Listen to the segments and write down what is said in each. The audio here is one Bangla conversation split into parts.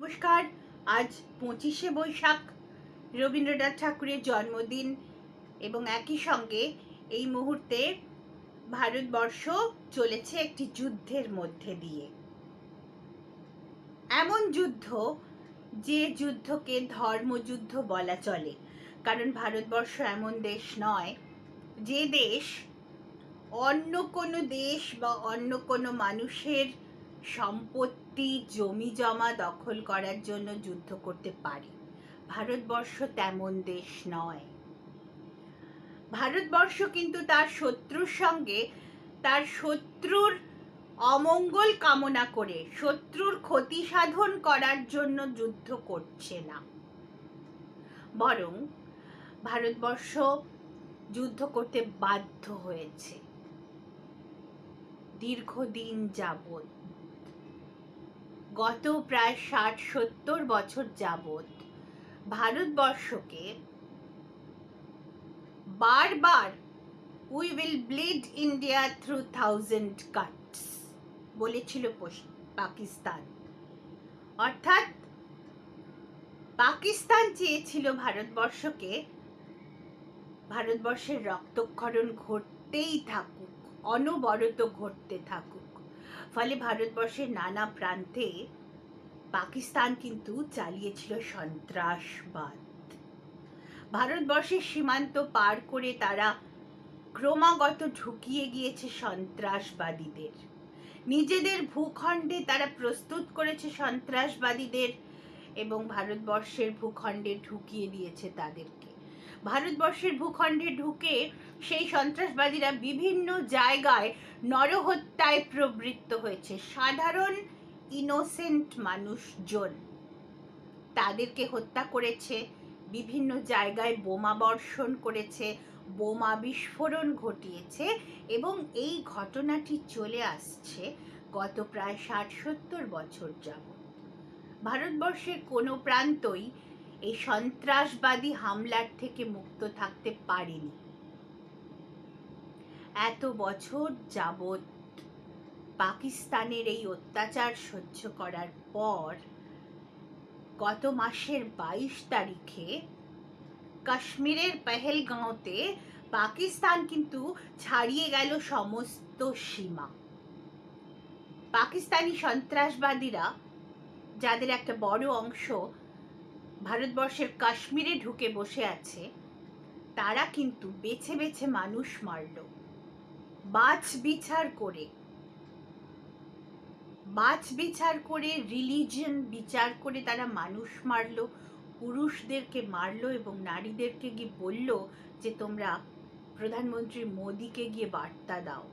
নমস্কার। আজ পঁচিশে বৈশাখ, রবীন্দ্রনাথ ঠাকুরের জন্মদিন এবং একই সঙ্গে এই মুহূর্তে ভারতবর্ষ চলেছে একটি যুদ্ধের মধ্যে দিয়ে। এমন যুদ্ধ যে যুদ্ধকে ধর্মযুদ্ধ বলা চলে, কারণ ভারতবর্ষ এমন দেশ নয় যে দেশ অন্য কোনো দেশ বা অন্য কোনো মানুষের সম্পত্তি জমি জমা দখল করার জন্য যুদ্ধ করতে পারে। ভারতবর্ষ তেমন দেশ নয়। ভারতবর্ষ কিন্তু তার শত্রুর সঙ্গে তার শত্রুর অমঙ্গল কামনা করে, শত্রুর ক্ষতি সাধন করার জন্য যুদ্ধ করছে না। বরং ভারতবর্ষ যুদ্ধ করতে বাধ্য হয়েছে। দীর্ঘদিন যাবত গত প্রায় ষাট সত্তর বছর যাবত ভারতবর্ষকে বারবার we will bleed India through thousand cuts বলেছিল পাকিস্তান। অর্থাৎ পাকিস্তান চেয়েছিল ভারতবর্ষকে ভারতবর্ষের রক্তক্ষরণ ঘটতেই থাকুক, অনবরত ঘটতে থাকুক। ফলে ভারতবর্ষের নানা প্রান্তে পাকিস্তান কিন্তু চালিয়েছিল সন্ত্রাসবাদ। ভারতবর্ষের সীমান্ত পার করে তারা ক্রমাগত ঢুকিয়ে গিয়েছে সন্ত্রাসবাদীদের। নিজেদের ভূখণ্ডে তারা প্রস্তুত করেছে সন্ত্রাসবাদীদের এবং ভারতবর্ষের ভূখণ্ডে ঢুকিয়ে দিয়েছে তাদেরকে। ভারতবর্ষের ভূখণ্ডে ঢুকে সেই সন্ত্রাসবাদীরা বিভিন্ন জায়গায় নরহত্যায় প্রবৃত্ত হয়েছে। সাধারণ ইনোসেন্ট মানুষজন তাদেরকে হত্যা করেছে, বিভিন্ন জায়গায় বোমা বর্ষণ করেছে, বোমা বিস্ফোরণ ঘটিয়েছে এবং এই ঘটনাটি চলে আসছে গত প্রায় ষাট সত্তর বছর যাবত ভারতবর্ষের কোনো প্রান্তই এই সন্ত্রাসবাদী হামলার থেকে মুক্ত থাকতে পারেনি। এত বছর যাবৎ পাকিস্তানের এই অত্যাচার সহ্য করার পর গত মাসের বাইশ তারিখে কাশ্মীরের পেহেলগাঁওতে পাকিস্তান কিন্তু ছাড়িয়ে গেল সমস্ত সীমা। পাকিস্তানি সন্ত্রাসবাদীরা, যাদের একটা বড় অংশ ভারতবর্ষের কাশ্মীরে ঢুকে বসে আছে, তারা কিন্তু বেছে বেছে মানুষ মারল। বাছ বিচার করে। বাছ বিচার করে রিলিজিয়ন বিচার করে তারা মানুষ মারলো, পুরুষদেরকে মারলো এবং নারীদেরকে গিয়ে বলল যে, তোমরা প্রধানমন্ত্রী মোদিকে গিয়ে বার্তা দাও।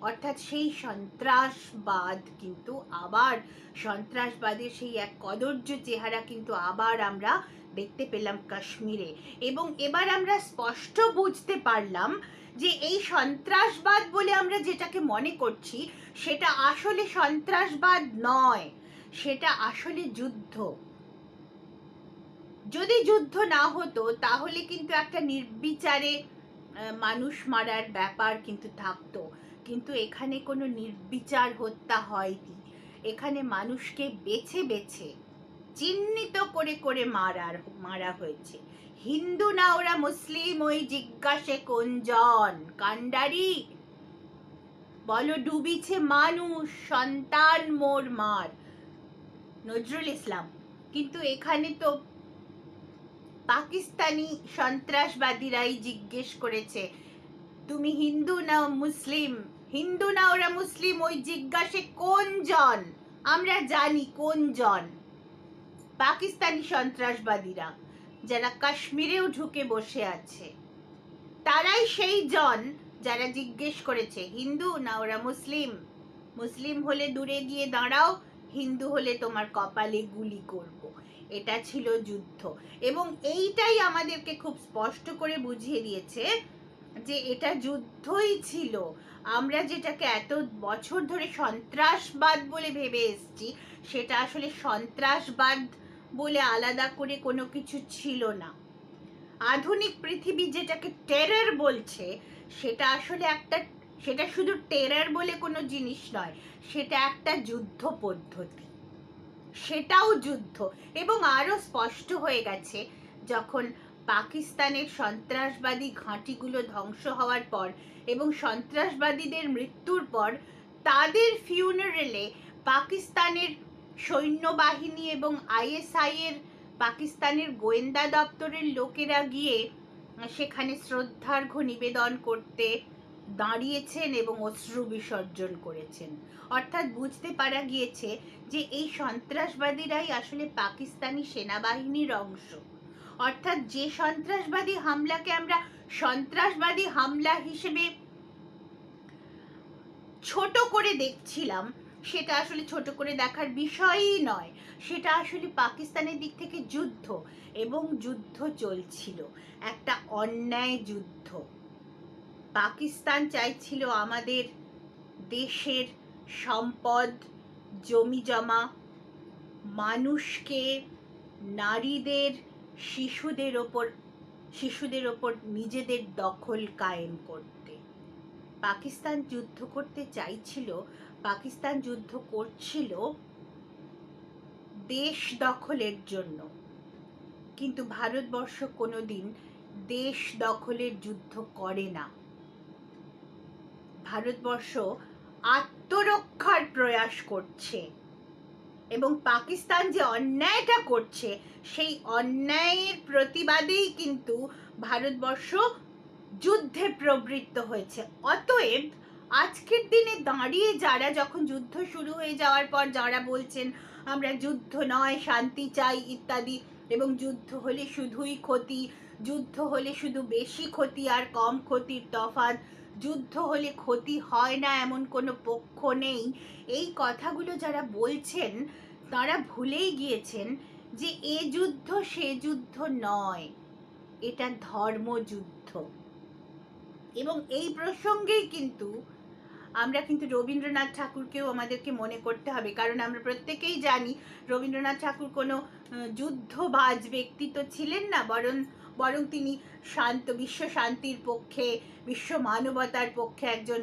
অর্থাৎ সেই সন্ত্রাসবাদ কিন্তু আবার, সন্ত্রাসবাদের সেই এক কদর্য চেহারা কিন্তু আবার আমরা দেখতে পেলাম কাশ্মীরে। এবং এবার আমরা স্পষ্ট বুঝতে পারলাম যে এই সন্ত্রাসবাদ বলে আমরা যেটাকে মনে করছি, সেটা আসলে সন্ত্রাসবাদ নয়, সেটা আসলে যুদ্ধ। যদি যুদ্ধ না হতো, তাহলে কিন্তু একটা নির্বিচারে মানুষ মারার ব্যাপার কিন্তু থাকতো। কিন্তু এখানে কোনো নির্বিচার হত্যা হয়নি। এখানে মানুষকে বেছে বেছে চিহ্নিত করে করে মারার, মারা হয়েছে। হিন্দু না, ওরা মুসলিম, ওই জিজ্ঞাসে কোনজন? কান্ডারি? বলো, ডুবিছে মানুষ, সন্তান, মোর, মার। নজরুল ইসলাম। কিন্তু এখানে তো পাকিস্তানি সন্ত্রাসবাদীরাই জিজ্ঞেস করেছে, তুমি হিন্দু না, মুসলিম? হিন্দু না, ওরা মুসলিম, ওই জিজ্ঞাসে কোন জন আমরা জানি কোন জন পাকিস্তানি সন্ত্রাসবাদীরা যারা কাশ্মীরেও ঢুকে বসে আছে। তারাই সেই জন যারা জিজ্ঞেস করেছে, হিন্দু না ওরা মুসলিম? মুসলিম হলে দূরে গিয়ে দাঁড়াও, হিন্দু হলে তোমার কপালে গুলি করব। এটা ছিল যুদ্ধ। এবং এইটাই আমাদেরকে খুব স্পষ্ট করে বুঝিয়ে দিয়েছে যে এটা যুদ্ধই ছিল। আমরা যেটাকে এত বছর ধরে সন্ত্রাসবাদ বলে ভেবে এসেছি, সেটা আসলে সন্ত্রাসবাদ বলে আলাদা করে কোনো কিছু ছিল না। আধুনিক পৃথিবী যেটাকে টেরার বলছে, সেটা আসলে একটা, সেটা শুধু টেরার বলে কোনো জিনিস নয়, সেটা একটা যুদ্ধ পদ্ধতি। সেটাও যুদ্ধ। এবং আরও স্পষ্ট হয়ে গেছে, যখন পাকিস্তানের সন্ত্রাসবাদী ঘাঁটিগুলো ধ্বংস হওয়ার পর এবং সন্ত্রাসবাদীদের মৃত্যুর পর তাদের ফিউনারেলে পাকিস্তানের সৈন্যবাহিনী এবং আইএসআই এর পাকিস্তানের গোয়েন্দা দপ্তরের লোকেরা গিয়ে সেখানে শ্রদ্ধার্ঘ্য নিবেদন করতে দাঁড়িয়েছেন এবং অশ্রু বিসর্জন করেছেন। অর্থাৎ বুঝতে পারা গিয়েছে যে এই সন্ত্রাসবাদীরাই আসলে পাকিস্তানি সেনাবাহিনীর অংশ। অর্থাৎ যে সন্ত্রাসবাদী হামলাকে আমরা সন্ত্রাসবাদী হামলা হিসেবে ছোট করে দেখছিলাম সেটা আসলে ছোট করে দেখার বিষয়ই নয়। সেটা আসলে পাকিস্তানের দিক থেকে যুদ্ধ এবং যুদ্ধ চলছিল, একটা অন্যায় যুদ্ধ। পাকিস্তান চাইছিল আমাদের দেশের সম্পদ, জমি জমা, মানুষকে, নারীদের, শিশুদের ওপর শিশুদের ওপর নিজেদের দখল কায়েম করতে। পাকিস্তান যুদ্ধ করতে চাইছিল পাকিস্তান যুদ্ধ করছিল দেশ দখলের জন্য। কিন্তু ভারতবর্ষ কোনোদিন দেশ দখলের যুদ্ধ করে না। ভারতবর্ষ আত্মরক্ষার প্রয়াস করছে এবং পাকিস্তান যে অন্যায়টা করছে, সেই অন্যায়ের প্রতিবাদেই কিন্তু ভারতবর্ষ যুদ্ধে প্রবৃত্ত হয়েছে। অতএব আজকের দিনে দাঁড়িয়ে যারা যখন যুদ্ধ শুরু হয়ে যাওয়ার পর যারা বলছেন, আমরা যুদ্ধ নয়, শান্তি চাই, ইত্যাদি, এবং যুদ্ধ হলে শুধুই ক্ষতি, যুদ্ধ হলে শুধু বেশি ক্ষতি আর কম ক্ষতির তফাৎ, যুদ্ধ হলে ক্ষতি হয় না এমন কোনো পক্ষ নেই, এই কথাগুলো যারা বলছেন, তারা ভুলেই গিয়েছেন যে এ যুদ্ধ সে যুদ্ধ নয়, এটা ধর্মযুদ্ধ। এবং এই প্রসঙ্গেই কিন্তু আমরা কিন্তু রবীন্দ্রনাথ ঠাকুরকেও আমাদেরকে মনে করতে হবে। কারণ আমরা প্রত্যেকেই জানি, রবীন্দ্রনাথ ঠাকুর কোনো যুদ্ধবাজ ব্যক্তি তো ছিলেন না। বরং বরং তিনি শান্ত, বিশ্ব শান্তির পক্ষে, বিশ্ব মানবতার পক্ষে একজন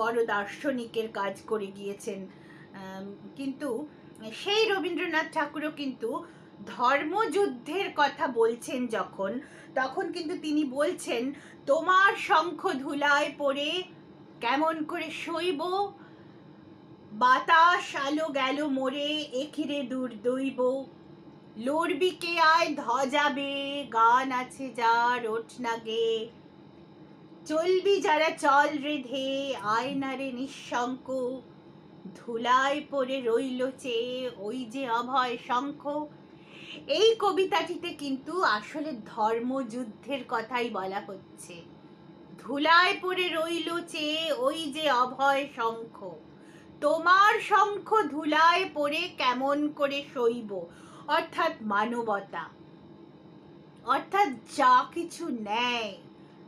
বড় দার্শনিকের কাজ করে গিয়েছেন। কিন্তু সেই রবীন্দ্রনাথ ঠাকুরও কিন্তু ধর্মযুদ্ধের কথা বলছেন যখন, তখন কিন্তু তিনি বলছেন, তোমার শঙ্খ ধুলায় পড়ে কেমন করে সইব বাতাস আলো গেল মোরে, এখিরে দূর দইব লড়বি কে আয় ধজাবে, গান আছে যার ওঠ না গে চলবি যারা চল রেধে আয় না রে নিঃশঙ্ক। ধুলায় পড়ে রইল চেয়ে ওই যে অভয় শঙ্খ। এই কবিতাটিতে কিন্তু আসলে ধর্মযুদ্ধের কথাই বলা হচ্ছে। ধুলায় পড়ে রইল চেয়ে ওই যে অভয় শঙ্খ। তোমার শঙ্খ ধুলায় পড়ে কেমন করে সইব? অর্থাৎ মানবতা। অর্থাৎ যা কিছু ন্যায়,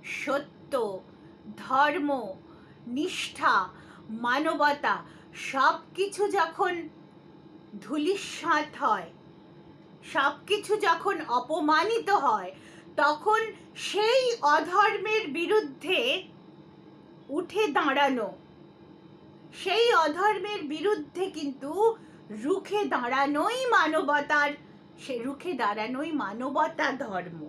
সত্য, ধর্ম, নিষ্ঠা, মানবতা সব কিছু যখন ধুলিস্বাত হয় সব কিছু যখন অপমানিত হয় তখন সেই অধর্মের বিরুদ্ধে উঠে দাঁড়ানো। সেই অধর্মের বিরুদ্ধে কিন্তু রুখে দাঁড়ানোই মানবতার, সে রুখে দাঁড়ানোই মানবতা ধর্ম।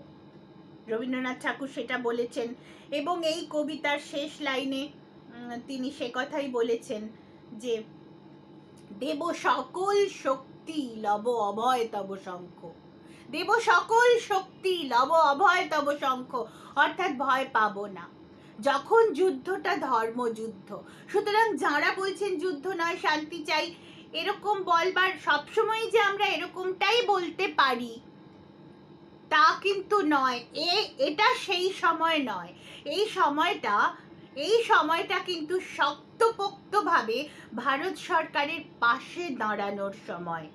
রবীন্দ্রনাথ ঠাকুর সেটা বলেছেন এবং এই কবিতার শেষ লাইনে তিনি সে কথাই বলেছেন যে, দেব সকল শক্তি লব অভয় তব শঙ্খ। দেব সকল শক্তি, লব অভয়, তব শঙ্খ। অর্থাৎ ভয় পাবো না। যখন যুদ্ধটা ধর্মযুদ্ধ সুতরাং যারা বলছেন যুদ্ধ নয়, শান্তি চাই, এরকম বলবার সবসময় যে আমরা এরকমটাই বলতে পারি, তা কিন্তু নয়। এ, এটা সেই সময় নয়। এই সময়টা এই সময়টা কিন্তু শক্তপোক্তভাবে ভারত সরকারের পাশে দাঁড়ানোর সময়।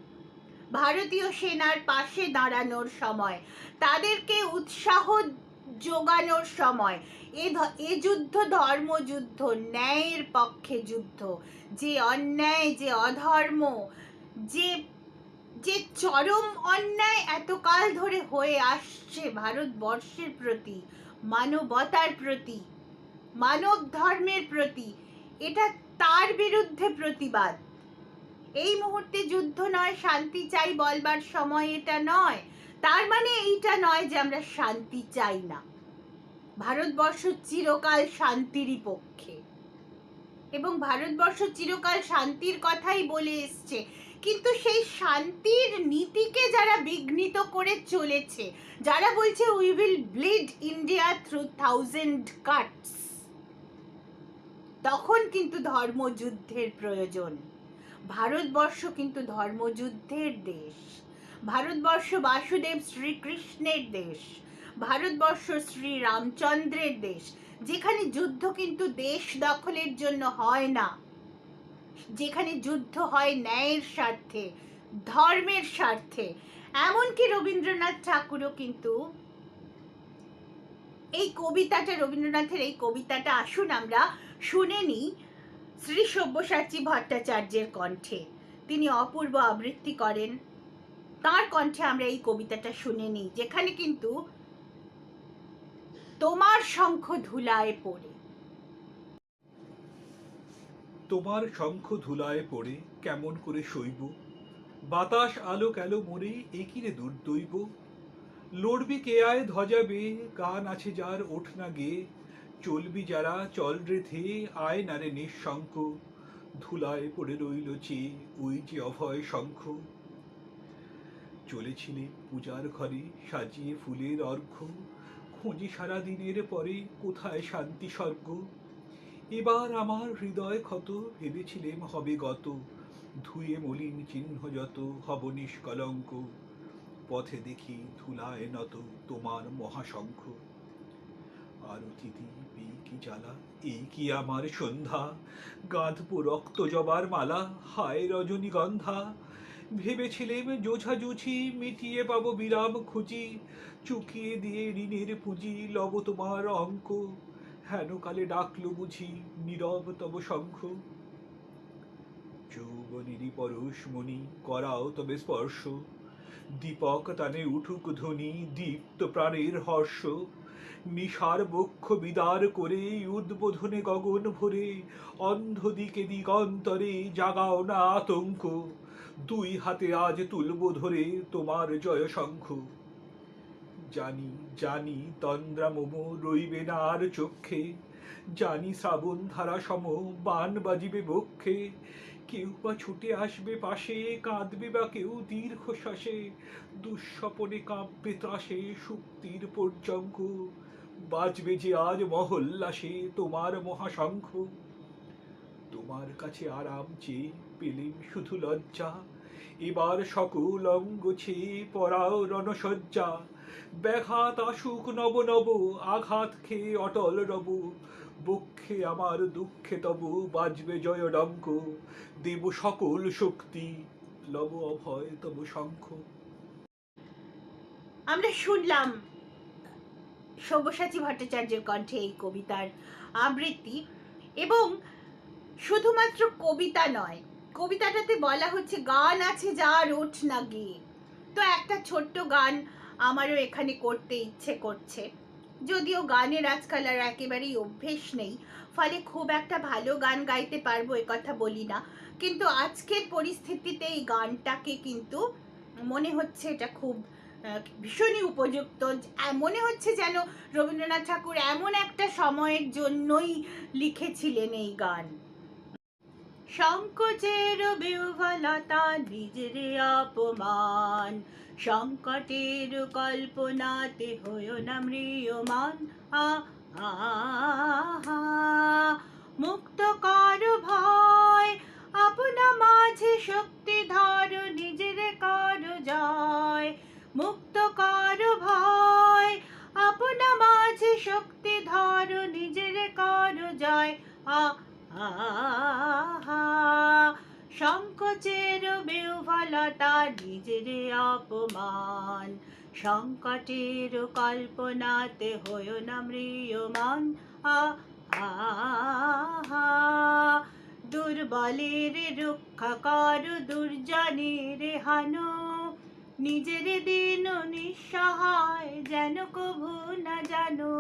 ভারতীয় সেনার পাশে দাঁড়ানোর সময়, তাদেরকে উৎসাহ যোগানোর সময়, এ এ যুদ্ধ ধর্মযুদ্ধ, ন্যায়ের পক্ষে যুদ্ধ, যে অন্যায়, যে অধর্ম, যে যে চরম অন্যায় এতকাল ধরে হয়ে আসছে ভারতবর্ষের প্রতি, মানবতার প্রতি, মানব ধর্মের প্রতি, এটা তার বিরুদ্ধে প্রতিবাদ। এই মুহূর্তে যুদ্ধ নয়, শান্তি চাই বলবার সময় এটা নয়। তার মানে এইটা নয় যে আমরা শান্তি চাই না। ভারতবর্ষ চিরকাল শান্তিরই পক্ষে। এবং ভারতবর্ষ চিরকাল শান্তির কথাই বলে এসছে। কিন্তু সেই শান্তির নীতিকে যারা বিঘ্নিত করে চলেছে, যারা বলছে we will bleed India through thousand cuts তখন কিন্তু ধর্মযুদ্ধের প্রয়োজন। ভারতবর্ষ কিন্তু ধর্মযুদ্ধের দেশ। ভারতবর্ষ বাসুদেব শ্রীকৃষ্ণের দেশ। ভারতবর্ষ শ্রী রামচন্দ্রের দেশ। যেখানে যুদ্ধ কিন্তু দেশ দখলের জন্য হয় না। যেখানে যুদ্ধ হয় ন্যায়ের স্বার্থে, ধর্মের স্বার্থে। এমনকি রবীন্দ্রনাথ ঠাকুরও কিন্তু এই কবিতাটা, রবীন্দ্রনাথের এই কবিতাটা আসুন আমরা শুনে নিই। শ্রী সব্যসাচী ভট্টাচার্যের কণ্ঠে। তিনি অপূর্ব আবৃত্তি করেন। তার কণ্ঠে আমরা এই কবিতাটা শুনে নিই, যেখানে কিন্তু তোমার শঙ্খ ধুলায় পড়ে। তোমার শঙ্খ ধুলায় পড়ে, কেমন করে সইব বাতাস আলো কেলো মোরে একিরে দূর দুর্দৈব? লড়বি কে আয় ধ্বজাবে, গান আছে যার ওঠ না গে চলবি যারা, চল রেথে আয় নারে নিঃশঙ্ক। ধুলায় পড়ে রইল চেয়ে ওই যে অভয় শঙ্খ। চলেছিলে পূজার ঘরে সাজিয়ে ফুলের অর্ঘ্য। খুঁজি সারা দিনের পরে কোথায় শান্তি স্বর্গ? এবার আমার হৃদয় ক্ষত, ভেবেছিলেম হবে গত। ধুয়ে মলিন চিহ্ন যত, হব নিষ্কলঙ্ক। পথে দেখি ধুলায় নত তোমার মহাশঙ্খ। আরতি দ্বীপ এই কি জ্বালা এই কি আমার সন্ধ্যা? গাঁধব রক্ত জবার মালা, হায় রজনীগন্ধা। ভেবেছিলেম জোঝাজুঝি মিটিয়ে পাবো বিরাম খুঁজি, চুকিয়ে দিয়ে ঋণের পুঁজি লব তোমার অঙ্ক। হেন কালে ডাকলো বুঝি, নীরব তব শঙ্খ। যৌবনেরই পরশমণি করাও তবে স্পর্শ। দীপক তানে উঠুক ধ্বনি, দীপ্ত প্রাণের হর্ষ। নিশার বক্ষ বিদার করে উদ্বোধনে গগন ভরে অন্ধ দিকে দিগন্তরে জাগাও না আতঙ্ক। দুই হাতে আজ তুলব ধরে তোমার জয় শঙ্খ। জানি জানি তন্দ্রা মোমো রইবে না আর চক্ষে জানি শ্রাবণ ধারা সম বান বাজিবে বক্ষে। কেউ বা ছুটে আসবে পাশে, কাঁদবে বা কেউ দীর্ঘশ্বাসে। দুঃস্বপনে কাঁপবে ত্রাসে সুক্তির পর্যঙ্ক। বাজবে যে আজ মহল্লাসে তোমার মহাশঙ্খ। তোমার কাছে আরাম চেয়ে পেলেম শুধু লজ্জা। এবার সকল অঙ্গ ছেয়ে পড়াও রণসজ্জা। ব্যাঘাত আসুক নব নব, আঘাত খেয়ে অটল রব। বক্ষে আমার দুঃখে তব বাজবে জয় ডঙ্ক দেব সকল শক্তি, লব অভয় তব শঙ্খ। আমরা শুনলাম। সব্যসাচী ভট্টাচার্যের কণ্ঠে এই কবিতার আবৃত্তি এবং শুধুমাত্র কবিতা নয়, কবিতাটাতে বলা হচ্ছে, গান আছে যার ওঠ না গিয়ে তো একটা ছোট্ট গান আমারও এখানে করতে ইচ্ছে করছে। যদিও গানের আজকাল আর একেবারেই অভ্যেস নেই, ফলে খুব একটা ভালো গান গাইতে পারব এ কথা বলি না। কিন্তু আজকের পরিস্থিতিতে এই গানটাকে কিন্তু মনে হচ্ছে এটা খুব ভীষণই উপযুক্ত। মনে হচ্ছে যেন রবীন্দ্রনাথ ঠাকুর এমন একটা সময়ের জন্যই লিখেছিলেন এই গান। সংকোচের বিহ্বলতা, নিজের অপমান। সংকটের কল্পনাতে হয়েও না আহা। মুক্ত কর ভয়, আপনা মাঝে শক্তি ধর, নিজের কর জয়। মুক্ত কর ভয়। আপনা মাঝে শক্তি ধর, নিজের কর জয়। আ সংকোচের বিহ্বলতা নিজের অপমান। সংকটের কল্পনাতে হয় না মৃয়মান আ দুর্বলের রক্ষা কর, দুর্জনের হানো। নিজের দিন নিঃসহায় যেন কভু না জানো।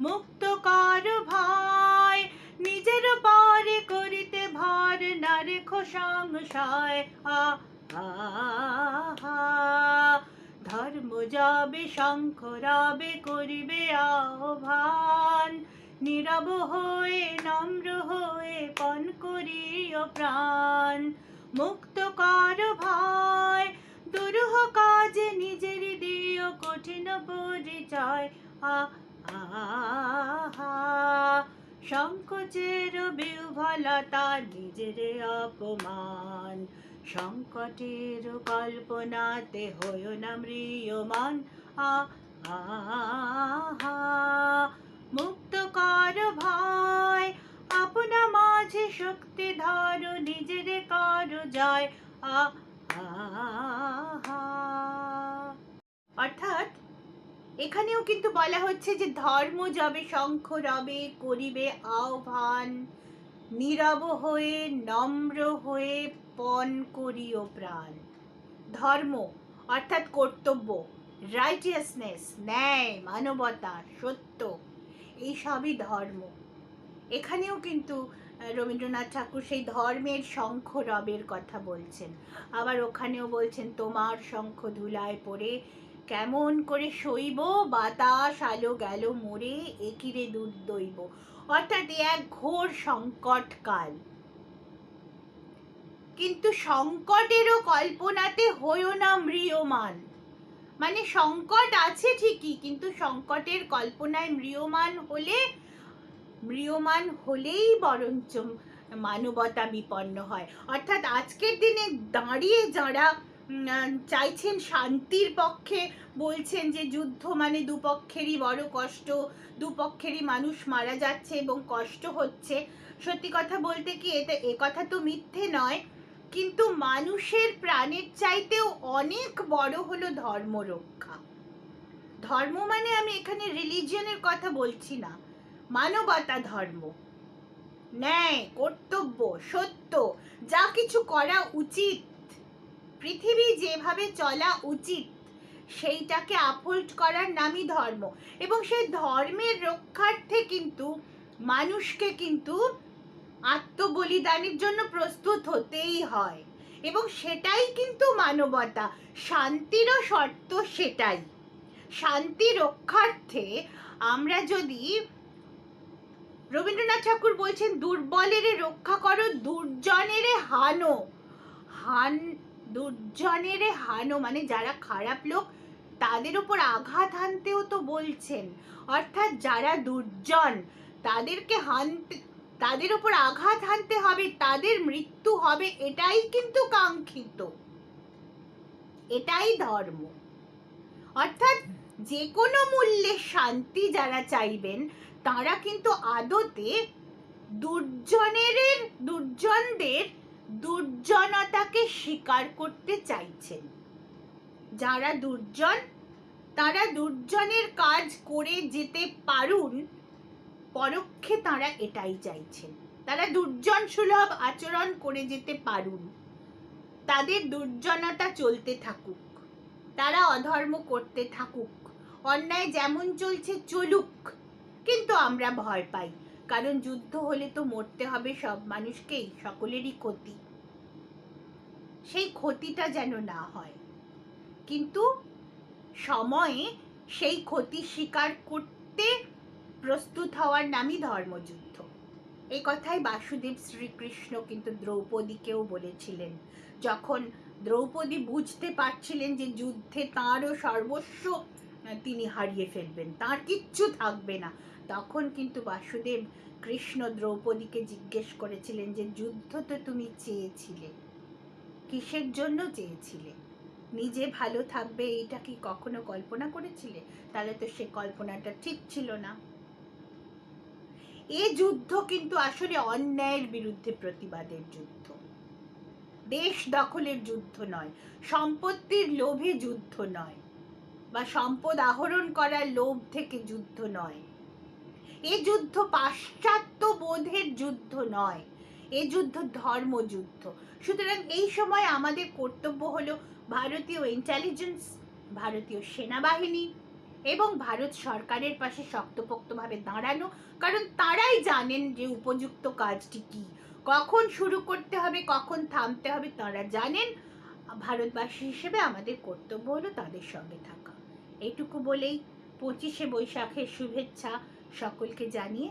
মুক্ত কর ভয় নিজের পরে করিতে ভর না রেখো সংশয়। ধর্ম যাবে শঙ্খ রবে করিবে আহ্বান। নীরব হয়ে, নম্র হয়ে, পণ করিও প্রাণ। মুক্ত কর ভয় দুরূহ কাজে নিজের দিও কঠিন পরিচয়। সংকোচের বিহ্বলতা নিজের অপমান। সংকটের কল্পনাতে হয় না মৃয়মান আ মুক্ত কর ভয়। আপনা মাঝে শক্তি ধর, নিজের কর জয়। আ অর্থাৎ, এখানেও কিন্তু বলা হচ্ছে যে ধর্ম যাবে শঙ্খ রবে, করিবে আহ্বান, নীরব হয়ে, নম্র হয়ে পণ করিও প্রাণ। ধর্ম অর্থাৎ কর্তব্য রাইটিয়াসনেস ন্যায়, মানবতা, সত্য এই সবই ধর্ম। এখানেও কিন্তু রবীন্দ্রনাথ ঠাকুর সেই ধর্মের শঙ্খ রবের কথা বলছেন। আবার ওখানেও বলছেন, তোমার শঙ্খ ধুলায় পড়ে কেমন করে সইব বাতাস আলো গেল মোরে একিরে দূর দইব অর্থাৎ এক ঘোর সংকট কাল। কিন্তু সংকটেরও কল্পনাতে হইও না ম্রিয়মান। মানে সংকট আছে ঠিকই, কিন্তু সংকটের কল্পনায় ম্রিয়মান হলে ম্রিয়মান হলেই বরঞ্চ মানবতা বিপন্ন হয়। অর্থাৎ আজকের দিনে দাঁড়িয়ে যারা চাইছেন শান্তির পক্ষে, বলছেন যে যুদ্ধ মানে দুপক্ষেরই বড় কষ্ট, দুপক্ষেরই মানুষ মারা যাচ্ছে এবং কষ্ট হচ্ছে। সত্যি কথা বলতে কি এটা এ কথা তো মিথ্যে নয়, কিন্তু মানুষের প্রাণের চাইতেও অনেক বড় হলো ধর্ম রক্ষা। ধর্ম মানে আমি এখানে রিলিজিয়নের কথা বলছি না। মানবতা ধর্ম। ন্যায়, কর্তব্য, সত্য, যা কিছু করা উচিত, পৃথিবী যেভাবে চলা উচিত, সেইটাকে আপহোল্ড করার নামই ধর্ম। এবং সেই ধর্মের রক্ষার্থে কিন্তু মানুষকে কিন্তু আত্মবলিদানের জন্য প্রস্তুত হতেই হয়। এবং সেটাই কিন্তু মানবতা। শান্তিরও শর্ত সেটাই। শান্তি রক্ষার্থে আমরা যদি রবীন্দ্রনাথ ঠাকুর বলছেন, দুর্বলের রক্ষা করো, দুর্জনের হানো। হান, দুর্জনের হানো মানে যারা খারাপ লোক, তাদের উপর আঘাত হানতেও তো বলছেন। অর্থাৎ যারা দুর্জন, তাদেরকে হানতে, তাদের উপর আঘাত হানতে হবে, তাদের মৃত্যু হবে, এটাই কিন্তু কাঙ্ক্ষিত। এটাই ধর্ম। অর্থাৎ যে কোনো মূল্যে শান্তি যারা চাইবেন তারা কিন্তু আদতে দুর্জনের দুর্জনদের দুর্জনতাকে স্বীকার করতে চাইছেন। যারা দুর্জন, তারা দুর্জনের কাজ করে যেতে পারুন, পরোক্ষে তারা এটাই চাইছেন। তারা দুর্জন সুলভ আচরণ করে যেতে পারুন। তাদের দুর্জনতা চলতে থাকুক। তারা অধর্ম করতে থাকুক। অন্যায় যেমন চলছে, চলুক। কিন্তু আমরা ভয় পাই। কারণ যুদ্ধ হলে তো মরতে হবে সব মানুষকেই, সকলেরই ক্ষতি। সেই ক্ষতিটা যেন না হয়। কিন্তু সময়ে সেই ক্ষতি স্বীকার করতে প্রস্তুত হওয়ার নামই ধর্মযুদ্ধ। এই কথাই বাসুদেব শ্রীকৃষ্ণ কিন্তু দ্রৌপদীকেও বলেছিলেন। যখন দ্রৌপদী বুঝতে পারছিলেন যে যুদ্ধে তাঁরও সর্বস্ব, তিনি হারিয়ে ফেলবেন। তার কিচ্ছু থাকবে না। তখন কিন্তু বাসুদেব কৃষ্ণ দ্রৌপদীকে জিজ্ঞেস করেছিলেন যে, যুদ্ধ তো তুমি চেয়েছিলে। কিসের জন্য চেয়েছিলে? নিজে ভালো থাকবে এইটা কি কখনো কল্পনা করেছিলে? তাহলে তো সে কল্পনাটা ঠিক ছিল না। এ যুদ্ধ কিন্তু আসলে অন্যায়ের বিরুদ্ধে প্রতিবাদের যুদ্ধ। দেশ দখলের যুদ্ধ নয়, সম্পত্তির লোভে যুদ্ধ নয়, বা সম্পদ আহরণ করার লোভ থেকে যুদ্ধ নয়। এ যুদ্ধ পাশ্চাত্য বোধের যুদ্ধ নয়, এ যুদ্ধ ধর্মযুদ্ধ সুতরাং এই সময় আমাদের কর্তব্য হলো ভারতীয় ইন্টেলিজেন্স ভারতীয় সেনাবাহিনী এবং ভারত সরকারের পাশে শক্তপোক্তভাবে দাঁড়ানো, কারণ তারাই জানেন যে উপযুক্ত কাজটি কি। কখন শুরু করতে হবে, কখন থামতে হবে, তারা জানেন। ভারতবাসী হিসেবে আমাদের কর্তব্য হলো তাদের সঙ্গে থাকা। এইটুকু বলেই পঁচিশে বৈশাখের শুভেচ্ছা। সকলকে জানিয়ে